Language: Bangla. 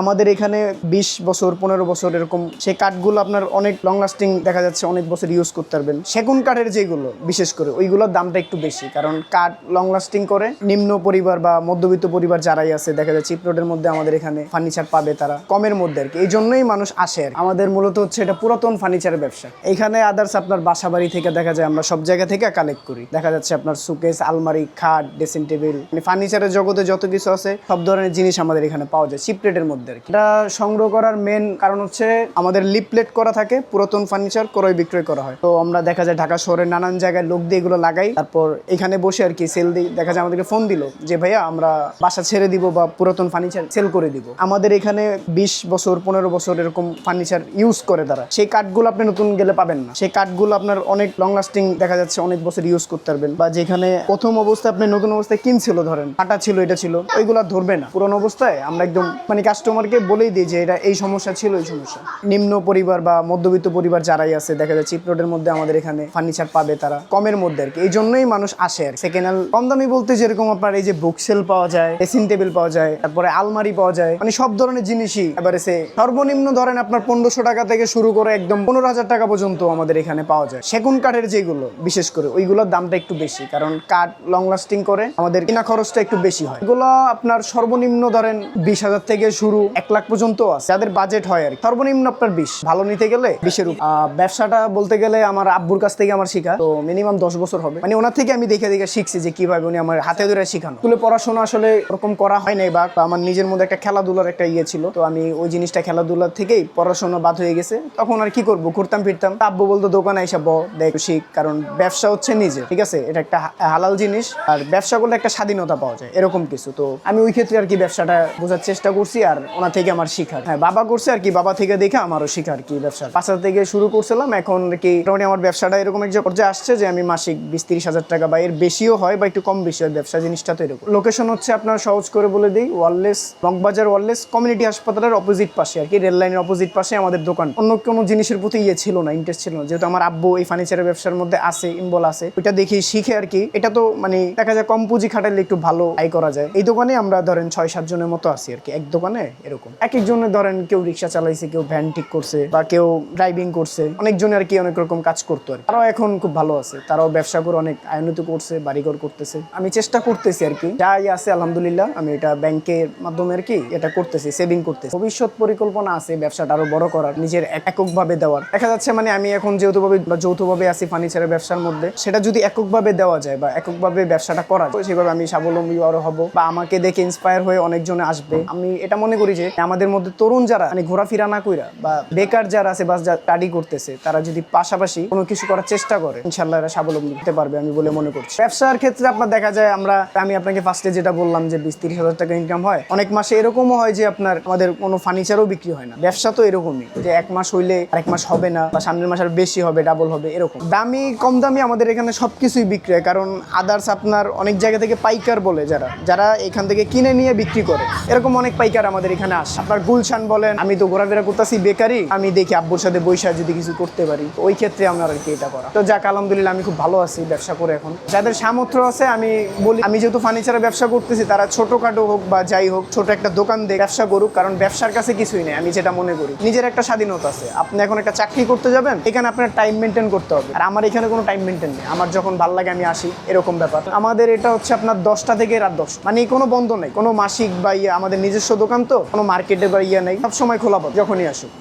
আমাদের এখানে বিশ বছর, পনেরো বছর এরকম সেই কাঠগুলো আপনার অনেক লং লাস্টিং দেখা যাচ্ছে, অনেক বছর ইউজ করতে পারবেন। সেগুন কাঠের যেগুলো, বিশেষ করে, ওইগুলোর দামটা একটু বেশি। কারণ কাঠ লং লাস্টিং করে, নিম্ন পরিবার বা মধ্যবিত্ত পরিবার যারাই আছে, দেখা যাচ্ছে চিপরোডের মধ্যে আমাদের এখানে ফার্নিচার পাবে তারা, কমের মধ্যে আর কি। এই জন্যই মানুষ আসে আমাদের মূলত হচ্ছে এটা পুরাতন ফার্নিচারের ব্যবসা। এখানে আদার্স আপনার বাসা বাড়ি থেকে দেখা যায় আমরা সব জায়গা থেকে কালেক্ট করি। দেখা যাচ্ছে আপনার সুকেস আলমারি, খাট ড্রেসিং টেবিল মানে ফার্নিচারের জগতে যত কিছু আছে, সব ধরনের জিনিস আমাদের এখানে পাওয়া যায় চিপ রেটের মধ্যে এটা সংগ্রহ করার মেন কারণ হচ্ছে আমাদের লিপলেট করা থাকে, পুরাতন ফার্নিচার ক্রয় বিক্রয় করা হয়। তো আমরা দেখা যায় ঢাকা শহরের নানান জায়গায় লোক দিয়ে এগুলো লাগাই, তারপর এখানে বসে আর কি সেল দিই। দেখা যায় আমাদেরকে ফোন দিল যে, ভাইয়া, আমরা বাসা ছেড়ে দিব বা পুরাতন ফার্নিচার সেল করে দিব। আমাদের এখানে বিশ বছর, পনেরো বছর এরকম ফার্নিচার ইউজ করে তারা। সেই কাঠগুলো আপনি নতুন গেলে পাবেন না। সেই কাঠগুলো আপনার অনেক লং লাস্টিং দেখা যাচ্ছে অনেক বছর ইউজ করতে পারবেন। বা যেখানে প্রথম অবস্থায় আপনি নতুন অবস্থায় কিনছিল ধরেন, কাটা ছিল, এটা ছিল, ওইগুলো ধরবে না। পুরনো অবস্থায় আমরা একদম মানে কাস্টমারকে বলেই দিই যে এটা এই সমস্যা ছিল, এই সমস্যা। নিম্ন পরিবার বা মধ্যবিত্ত পরিবার যারাই আছে, দেখা যায় চিপ রোডের মধ্যে আমাদের এখানে ফার্নিচার পাবে তারা। কমের মধ্যে আর কি। এই জন্যই মানুষ আসে আর সেকেন্ড হ্যান্ড কম দামি বলতে যেরকম আপনার এই যে বুক সেল পাওয়া যায় ড্রেসিং টেবিল পাওয়া যায়, তারপরে আলমারি পাওয়া যায় মানে সব ধরনের জিনিসই এবারে সে সর্বনিম্ন ধরেন আপনার পনেরোশো টাকা থেকে শুরু করে একদম পনেরো হাজার টাকা পর্যন্ত আমাদের এখানে পাওয়া যায়। সেগুন কাঠের যেগুলো, বিশেষ করে ওইগুলোর দামটা একটু বেশি, কারণ কাঠ লং লাস্টিং করে আমাদের কিনা খরচটা একটু বেশি হয়। এগুলো আপনার সর্বনিম্ন ধরেন বিশ হাজার থেকে শুরু এক লাখ পর্যন্ত আছে। যাদের বাজেট হয় আর। সর্বনিম্ন আপনার বিশ। ভালো নিতে গেলে বিশের। ব্যবসাটা বলতে গেলে আমার আব্বুর কাছ থেকে আমার শিখা। তো মিনিমাম দশ বছর হবে। মানে ওনার থেকে আমি দেখে দেখে শিখছি যে কীভাবে উনি আমার হাতে ধরে শিখানো। স্কুলে পড়াশোনা আসলে ওরকম করা হয় নাই বা আমার নিজের মধ্যে একটা খেলাধুলার একটা ইয়ে ছিল। তো আমি ওই জিনিসটা খেলাধুলার থেকেই পড়াশোনা বাদ হয়ে গেছে। তখন আর কি করব? ঘুরতাম, ফিরতাম। আব্বু বলতো, দোকানে এসে ব দেখ, শিখ। কারণ ব্যবসা হচ্ছে নিজে ঠিক আছে? এটা একটা হালাল জিনিস। আর ব্যবসা করলে একটা স্বাধীনতা পাওয়া যায়। এরকম কিছু। তো আমি ওই ক্ষেত্রে আর কি ব্যবসাটা বোঝার চেষ্টা করছি। আর ওনা থেকে আমার শিখার হ্যাঁ বাবা করছে আর কি, বাবা থেকে দেখে আমারও শিখার কি ব্যবসা। পাঁচ হাজার থেকে শুরু করছিলাম, এখন আর কি মোটামুটি আমার ব্যবসাটা এরকম এক যে পর্যায়ে আসছে যে আমি মাসিক বিশ তিরিশ হাজার টাকা বা এর বেশিও হয় বা একটু কম বেশি হয়, ব্যবসা জিনিসটা তো এরকম। লোকেশন হচ্ছে আপনার সহজ করে বলে দিই ওয়ারলেস মগবাজার ওয়ারলেস কমিউনিটি হাসপাতালের অপোজিট পাশে আর কি রেল লাইনের অপোজিট পাশে আমাদের দোকান। অন্য কোনো জিনিসের প্রতি ইয়ে ছিল না ইন্টারেস্ট ছিল না। যেহেতু আমার আব্বু এই ফার্নিচারের ব্যবসার মধ্যে আছে ইনবল আছে, ওইটা দেখি শিখে আর কি, এটা তো মানে দেখা যায় কম পুঁজি খাটালে একটু ভালো আয় করা যায়। এই দোকানে আমরা ধরেন ছয় সাত জনের মতো আছি আর কি, এক দোকানে এরকম। এক একজনের ধরেন কেউ রিক্সা চালাইছে, কেউ ভ্যান ঠিক করছে বা কেউ ড্রাইভিং করছে, অনেকজনের আর কি অনেক রকম কাজ করতো আর তারাও এখন খুব ভালো আছে, তারাও ব্যবসা করে অনেক আয়নিত করছে, বাড়িঘর করতেছে। আমি চেষ্টা করতেছি আর কি। যাই আছে, আলহামদুলিল্লাহ, আমি এটা ব্যাংকের মাধ্যমে আর কি এটা করতেছি সেভিং করতেছি। ভবিষ্যৎ পরিকল্পনা আছে ব্যবসাটা আরও বড় করার, নিজের এক- এককভাবে দেওয়ার। দেখা যাচ্ছে মানে আমি এখন যেহেতু ভাবে বা যৌথভাবে আছি ফার্নিচারের ব্যবসার মধ্যে, সেটা যদি এককভাবে দেওয়া যায় বা এককভাবে ব্যবসাটা করা যায়, সেভাবে আমি স্বাবলম্বী আরও হব বা আমাকে দেখে ইন্সপায়ার হয়ে অনেকজনে আসবে। আমি এটা মনে করি যে আমাদের মধ্যে তরুণ যারা মানে ঘোরাফেরা না কইরা বা বেকার যারা আছে বা স্টাডি করতেছে, তারা যদি পাশাপাশি কোনো কিছু করার চেষ্টা করে ইনশাল্লাহ এরা স্বাবলম্বী হতে পারবে আমি বলে মনে করছি। ব্যবসার ক্ষেত্রে আপনার দেখা যায় আমরা, আমি আপনাকে ফার্স্টে যেটা বললাম যে বিশ তিরিশ হাজার টাকা ইনকাম হয়, অনেক মাসে এরকমও হয় যে আপনার আমাদের কোনো ফার্নিচারও বিক্রি হয় না। ব্যবসা তো এরকমই, যে এক মাস হইলে আরেক মাস হবে না বা সামনের মাস আর বেশি হবে ডাবল হবে, এরকম। দামি, কম দামি আমাদের এখানে সবকিছুই বিক্রি হয় কারণ আদার্স আপনার অনেক জায়গা থেকে পাইকার বলে যারা যারা এখান থেকে কিনে নিয়ে বিক্রি করে। এরকম অনেক পাইকার আমাদের এখানে আসে। আপনার গুলশান বলেন, আমি তো ঘোরাফেরা করতেছি, বেকারি। আমি দেখি আব্বুর সাথে বৈশা যদি কিছু করতে পারি। ওই ক্ষেত্রে আমার আর কি এটা করা। তো যাক, আলহামদুলিল্লাহ আমি খুব ভালো আছি ব্যবসা করে এখন। যাদের সামর্থ্য আছে, আমি বলি, আমি যেহেতু ফার্নিচারের ব্যবসা করতেছি, তারা ছোটখাটো হোক বা যাই হোক, ছোট একটা দোকান দিয়ে ব্যবসা করুক, কারণ ব্যবসার কাছে কিছুই নেই, আমি যেটা মনে করি। নিজের একটা স্বাধীনতা আছে। আপনি এখন একটা চাকরি করতে যাবেন, এখানে আপনার টাইম মেনটেন করতে হবে। আর আমার এখানে কোনো টাইম মেনটেন নেই। আমার যখন ভালো লাগে, আমি আসি, এরকম ব্যাপার। আমাদের এটা হচ্ছে আপনার দশটা থেকে রাত দশ মানে কোনো বন্ধ নেই। কোনো মাসিক বা ইয়ে আমাদের নিজস্ব দোকান তো। কোনো মার্কেটে বা ইয়ে নেই। সব সময় খোলা পাবে যখনই আসুক।